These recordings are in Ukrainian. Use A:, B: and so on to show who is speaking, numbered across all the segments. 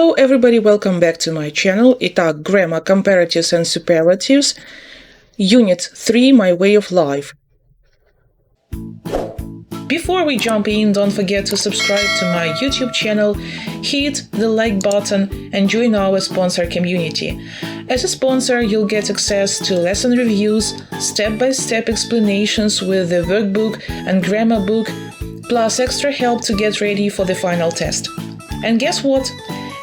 A: Hello everybody, welcome back to my channel. Итак, Grammar, Comparatives and Superlatives, Unit 3, My Way of Life. Before we jump in, don't forget to subscribe to my YouTube channel, hit the like button, and join our sponsor community. As a sponsor, you'll get access to lesson reviews, step by step explanations with the workbook and grammar book, plus extra help to get ready for the final test. And guess what?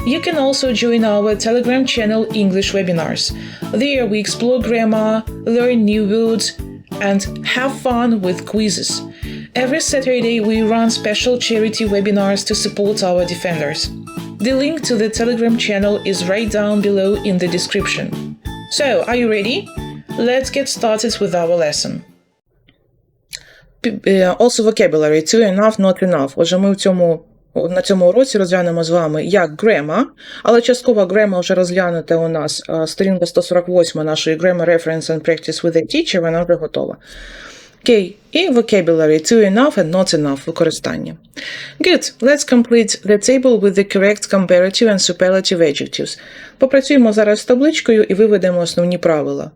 A: You can also join our Telegram channel English Webinars. There we explore grammar, learn new words, and have fun with quizzes. Every Saturday we run special charity webinars to support our defenders. The link to the Telegram channel is right down below in the description. So, are you ready? Let's get started with our lesson. P- е, Also vocabulary to enough, not enough. Отже, ми в цьому на цьому уроці розглянемо з вами як grammar, але частково grammar вже розглянуте у нас сторінка 148 нашої Grammar Reference and Practice with a Teacher, вона вже готова. Окей, і vocabulary to enough and not enough використання. Good, let's complete the table with the correct comparative and superlative adjectives. Попрацюємо зараз з табличкою і виведемо основні правила.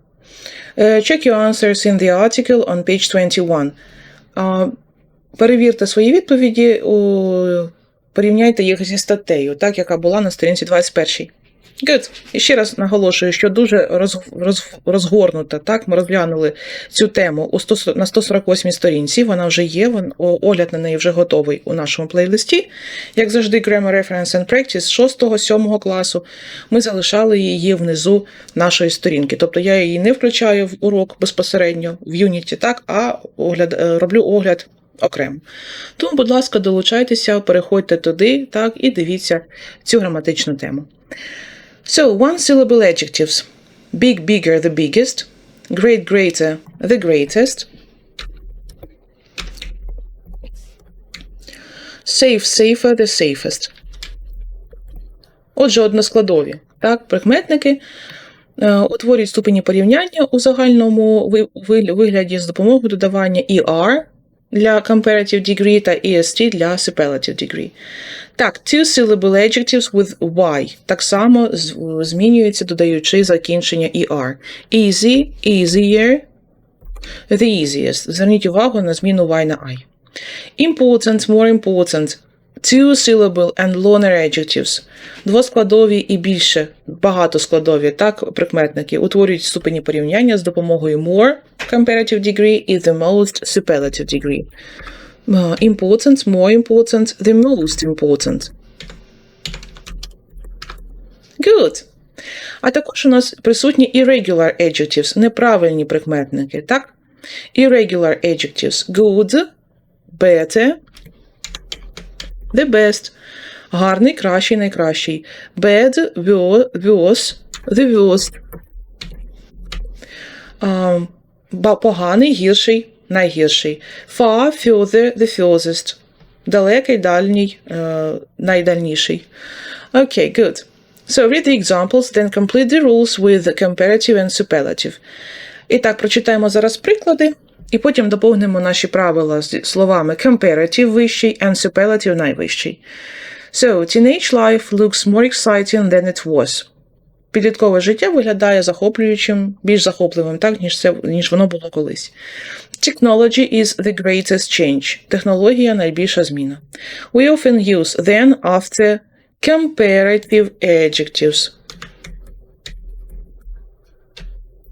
A: Е, Check your answers in the article on page 21. А, Перевірте свої відповіді, у- порівняйте їх зі статтею, так, яка була на сторінці 21. Good. І ще раз наголошую, що дуже роз, роз, розгорнуто. Так, ми розглянули цю тему у 100, на 148 сторінці. Вона вже є. Вон, огляд на неї вже готовий у нашому плейлисті. Як завжди, Grammar Reference and Practice 6-7 класу. Ми залишали її внизу нашої сторінки. Тобто я її не включаю в урок безпосередньо в юніті, так, а огляд, е, роблю огляд окремо. Тому, будь ласка, долучайтеся, переходьте туди, так, і дивіться цю граматичну тему. So, one syllable adjectives. Big, bigger, the biggest. Great, greater, the greatest. Safe, safer, the safest. Отже, односкладові. Так, прикметники е, утворюють ступені порівняння у загальному ви- ви- вигляді з допомогою додавання ER для comparative degree та EST для superlative degree. Так, two syllable adjectives with Y так само змінюється, додаючи закінчення ER. Easy, easier, the easiest. Зверніть увагу на зміну Y на I. Important, more important. Two syllable and longer adjectives. Двоскладові і більше багатоскладові так, прикметники утворюють ступені порівняння з допомогою more comparative degree і the most superlative degree. Uh, important, more important, the most important. Good. А також у нас присутні irregular adjectives, неправильні прикметники, так? Irregular adjectives good, better, the best. Гарний, кращий, найкращий. Bad, wo- worse, the worst. Ба- поганий, гірший, найгірший. Far, further, the furthest. Далекий, дальній, е, найдальніший. Okay, good. So read the examples, then complete the rules with comparative and superlative. І так, прочитаємо зараз приклади, і потім доповнимо наші правила з словами comparative вищий and superlative найвищий. So, teenage life looks more exciting than it was. Підліткове життя виглядає захоплюючим, більш захопливим, так, ніж, це, ніж воно було колись. Technology is the greatest change. Технологія найбільша зміна. We often use then after comparative adjectives.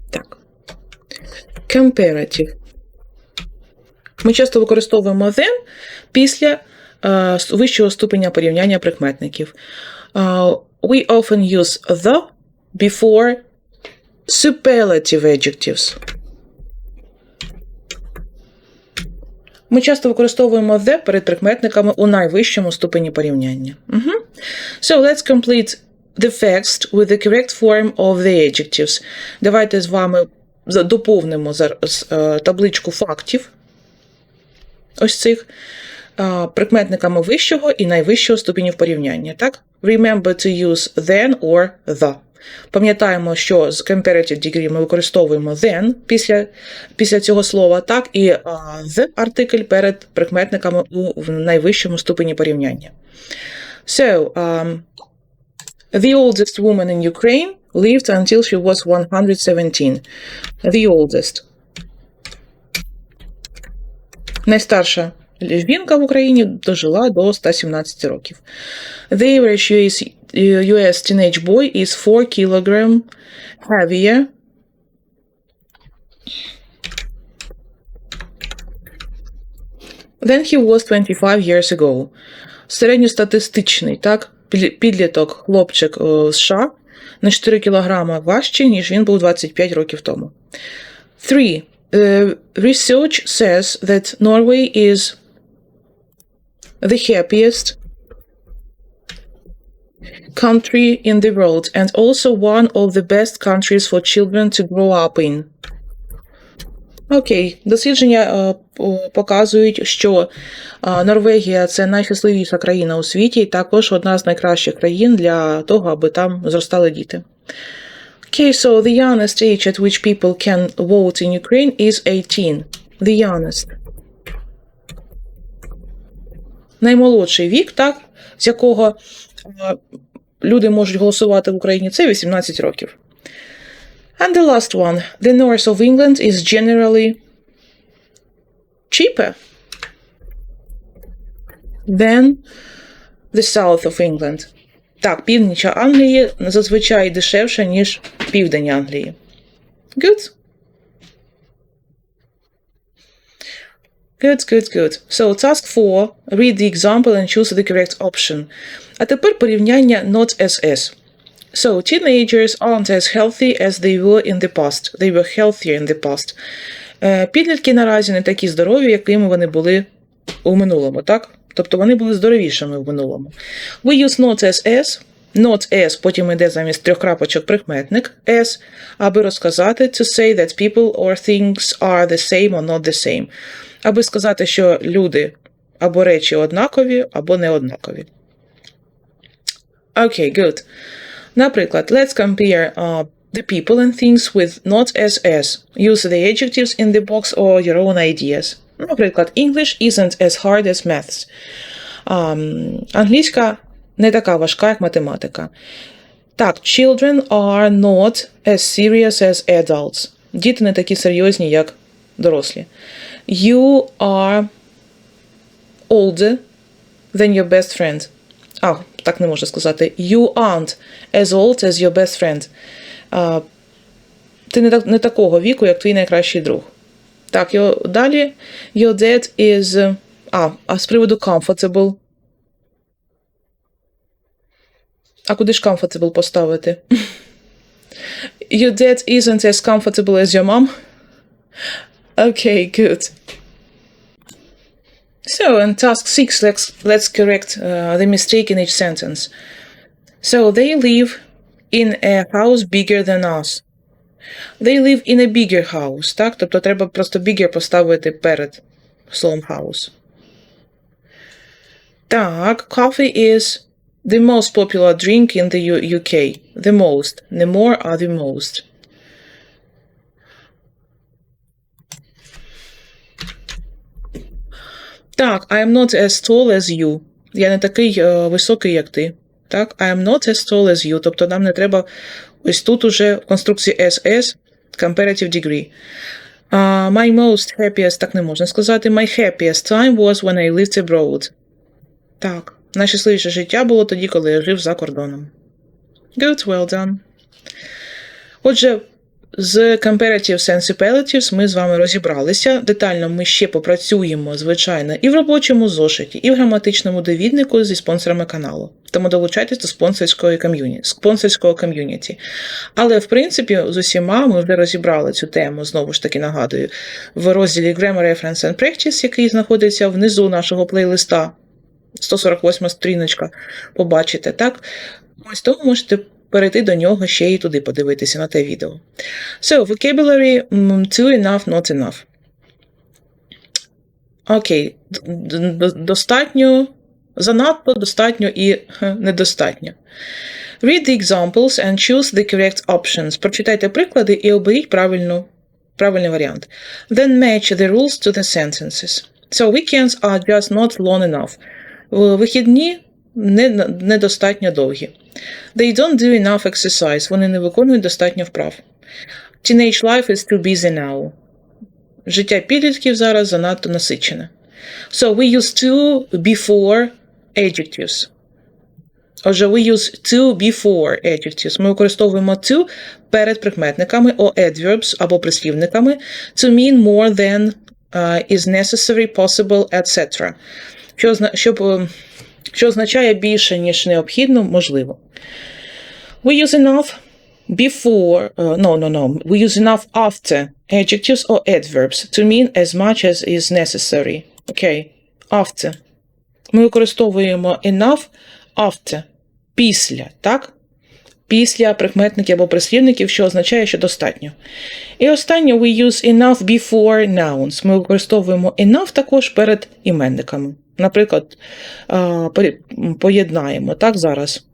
A: Так. Comparative. Ми часто використовуємо then після е, вищого ступеня порівняння прикметників. Е, we often use the before superlative adjectives. Ми часто використовуємо the перед прикметниками у найвищому ступені порівняння. Угу. So let's complete the facts with the correct form of the adjectives. Давайте з вами доповнимо е, табличку фактів ось цих прикметниками вищого і найвищого ступенів порівняння. Так? Remember to use then or the. Пам'ятаємо, що з comparative degree ми використовуємо then після, після цього слова, так, і the артикль перед прикметниками у найвищому ступені порівняння. So, um, The oldest woman in Ukraine lived until she was 117. The oldest. Найстарша жінка в Україні дожила до 117 років. The average US, US teenage boy is 4 kilogram heavier than he was 25 years ago. Середньостатистичний, так, підліток, хлопчик е, США на 4 кілограма важчий, ніж він був 25 років тому. Three. Uh, research says that Norway is the happiest country in the world and also one of the best countries for children to grow up in. Окей, дослідження е, показують, що е, Норвегія це найщасливіша країна у світі, і також одна з найкращих країн для того, аби там зростали діти. Okay, so the youngest age at which people can vote in Ukraine is 18. The youngest. Наймолодший вік, так, з якого е, люди можуть голосувати в Україні, це 18 років. And the last one. The north of England is generally cheaper than the south of England. Так, північ Англії зазвичай дешевше, ніж південь Англії. Good. Good, good, good. So, task 4. Read the example and choose the correct option. А тепер порівняння not as as. So, teenagers aren't as healthy as they were in the past. They were healthier in the past. Е, Підлітки наразі не такі здорові, якими вони були у минулому, так? Тобто вони були здоровішими в минулому. We use not as as, not as, потім йде замість трьох крапочок прикметник as, аби розказати to say that people or things are the same or not the same. Аби сказати, що люди або речі однакові, або не однакові. Okay, good. Наприклад, let's compare uh, the people and things with not as as. Use the adjectives in the box or your own ideas. Наприклад, English isn't as hard as maths. Англійська не така важка, як математика. Так, children are not as serious as adults. Діти не такі серйозні, як дорослі. You are older than your best friend. А, так не можна сказати. You aren't as old as your best friend. А, ти не, так, не такого віку, як твій найкращий друг. Так, його, далі. Your dad is. А, а з приводу comfortable. А куди ж comfortable поставити? Your dad isn't as comfortable as your mom? Okay, good. So, in task six, let's, let's correct uh, the mistake in each sentence. So, they live in a house bigger than us. They live in a bigger house, так? Тобто треба просто bigger поставити перед словом house. Так, coffee is the most popular drink in the U- UK. The most. Не more, а the most. Так, I am not as tall as you. Я не такий е, високий, як ти. Так, I am not as tall as you. Тобто нам не треба ось тут уже в конструкції SS comparative degree. Uh, my most happiest, так не можна сказати. My happiest time was when I lived abroad. Так, найщасливіше життя було тоді, коли я жив за кордоном. Good, well done. Отже, з Comparative Sensibilities ми з вами розібралися. Детально ми ще попрацюємо, звичайно, і в робочому зошиті, і в граматичному довіднику зі спонсорами каналу. Тому долучайтесь до спонсорської ком'юніті, спонсорського ком'юніті. Але, в принципі, з усіма ми вже розібрали цю тему, знову ж таки нагадую, в розділі Grammar Reference and Practice, який знаходиться внизу нашого плейлиста. 148 сторіночка, побачите, так? Ось тому можете перейти до нього ще й туди подивитися на те відео. So, vocabulary too enough, not enough. Окей, д- достатньо, занадто, достатньо і недостатньо. Read the examples and choose the correct options. Прочитайте приклади і оберіть правильну, правильний варіант. Then match the rules to the sentences. So weekends are just not long enough. В вихідні недостатньо довгі. They don't do enough exercise. Вони не виконують достатньо вправ. Teenage life is too busy now. Життя підлітків зараз занадто насичене. So we use to before adjectives. Отже, we use to before adjectives. Ми використовуємо to перед прикметниками or adverbs або прислівниками to mean more than uh, is necessary, possible, etc. Що, щоб, що означає більше, ніж необхідно, можливо. We use enough before, uh, no, no, no. We use enough after adjectives or adverbs to mean as much as is necessary. Okay. After. Ми використовуємо enough after. Після, так? Після прикметників або прислівників, що означає, що достатньо. І останнє we use enough before nouns. Ми використовуємо enough також перед іменниками. Наприклад, поєднаємо так зараз.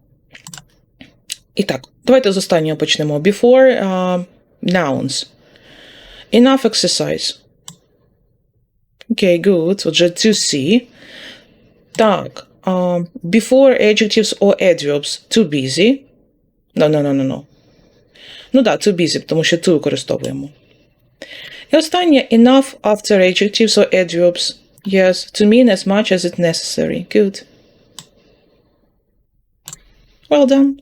A: І так, давайте з останнього почнемо. Before uh, nouns. Enough exercise. Окей, okay, good. Отже, to see. Так. Uh, before adjectives or adverbs. Too busy. No, no, no, no, no. Ну так, да, too busy, тому що to використовуємо. І останнє enough after adjectives or adverbs. Yes, to mean as much as it's necessary. Good. Well done.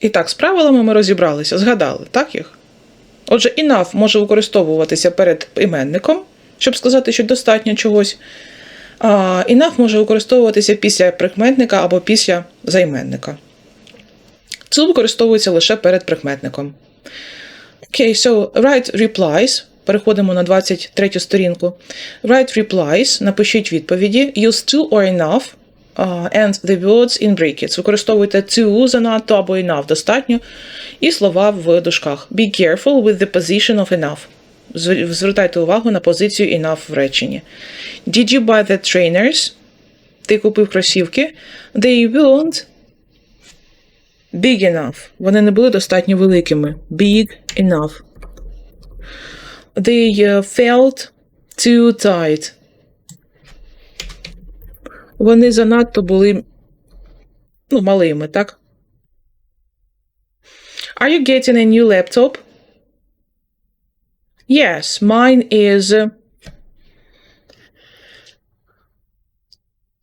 A: І так, з правилами ми розібралися, згадали, так їх? Отже, enough може використовуватися перед іменником, щоб сказати, що достатньо чогось. А enough може використовуватися після прикметника або після займенника. To використовується лише перед прикметником. Окей, okay, so write replies. Переходимо на 23 сторінку. Write replies. Напишіть відповіді. Use to or enough. Uh, and the words in brackets. Використовуйте to занадто або enough достатньо. І слова в дужках. Be careful with the position of enough. Звертайте увагу на позицію enough в реченні. Did you buy the trainers? Ти купив кросівки. They weren't big enough. Вони не були достатньо великими. Big enough. They felt too tight. Вони занадто були ну, малими, так? Are you getting a new laptop? Yes, mine is.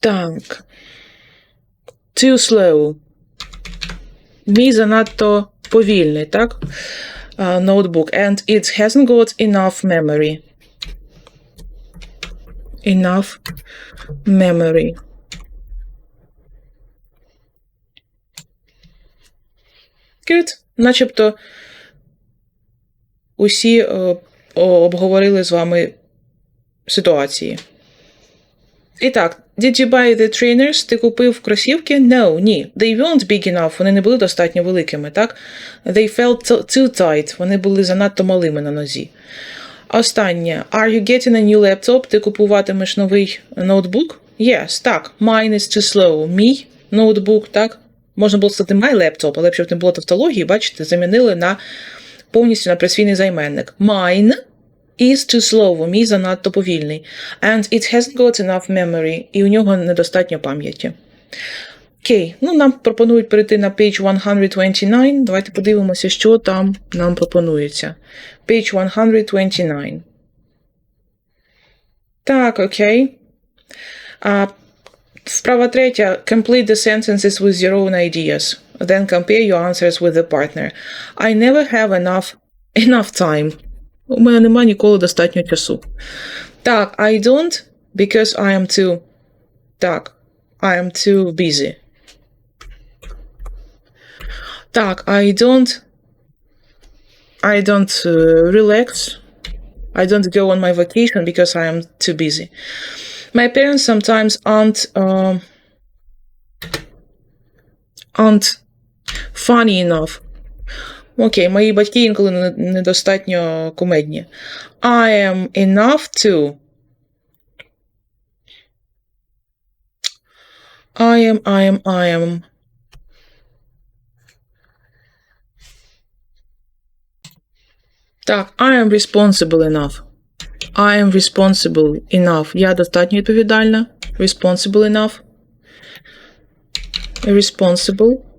A: Так. Too slow. Мій занадто повільний, так? Uh. And it hasn't got enough memory. Enough memory. Good. Начебто усі е, обговорили з вами ситуації. І так, did you buy the trainers? Ти купив кросівки? No, ні. They weren't big enough. Вони не були достатньо великими, так? They felt too tight. Вони були занадто малими на нозі. Останнє. Are you getting a new laptop? Ти купуватимеш новий ноутбук? Yes, так. Mine is too slow. Мій ноутбук, так? Можна було сказати my laptop, але щоб не було тавтології, бачите, замінили на повністю на присвійний займенник. Mine is too slow, мій занадто повільний. And it hasn't got enough memory, і у нього недостатньо пам'яті. Окей, ну нам пропонують перейти на page 129. Давайте подивимося, що там нам пропонується. Page 129. Так, окей. А, Вправа третя. Complete the sentences with your own ideas. Then compare your answers with the partner. I never have enough enough time. У мене немає ніколи достатньо часу. Так, I don't because I am too. Так, I am too busy. Так, I don't. I don't uh, relax. I don't go on my vacation because I am too busy. My parents sometimes aren't uh, aren't funny enough. Окей, мої батьки інколи недостатньо кумедні. I am enough to. I am, I am, I am. Так, I am responsible enough. I am responsible enough. Я достатньо відповідальна. Responsible enough. Responsible.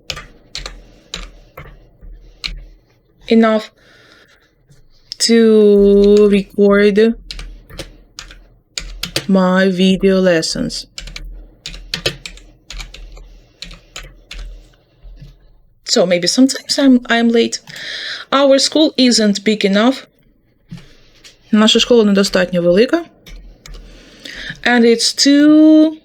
A: Enough to record my video lessons. So maybe sometimes I'm I'm late. Our school isn't big enough. Наша школа недостатньо велика. And it's too.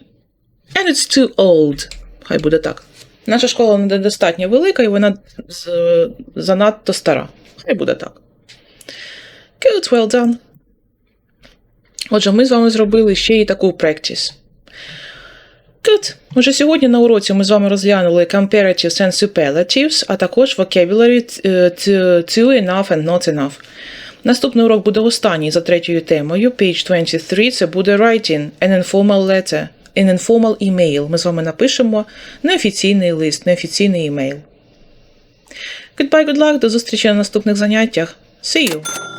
A: And it's too old. Хай буде так. Наша школа недостатньо велика і вона занадто стара. Хай буде так. Good, well done. Отже, ми з вами зробили ще і таку practice. Good. Уже сьогодні на уроці ми з вами розглянули comparatives and superlatives, а також vocabulary е, to enough and not enough. Наступний урок буде останній за третьою темою. Page 23 це буде writing an informal letter, an informal email. Ми з вами напишемо неофіційний лист, неофіційний емейл. Goodbye, good luck, до зустрічі на наступних заняттях. See you!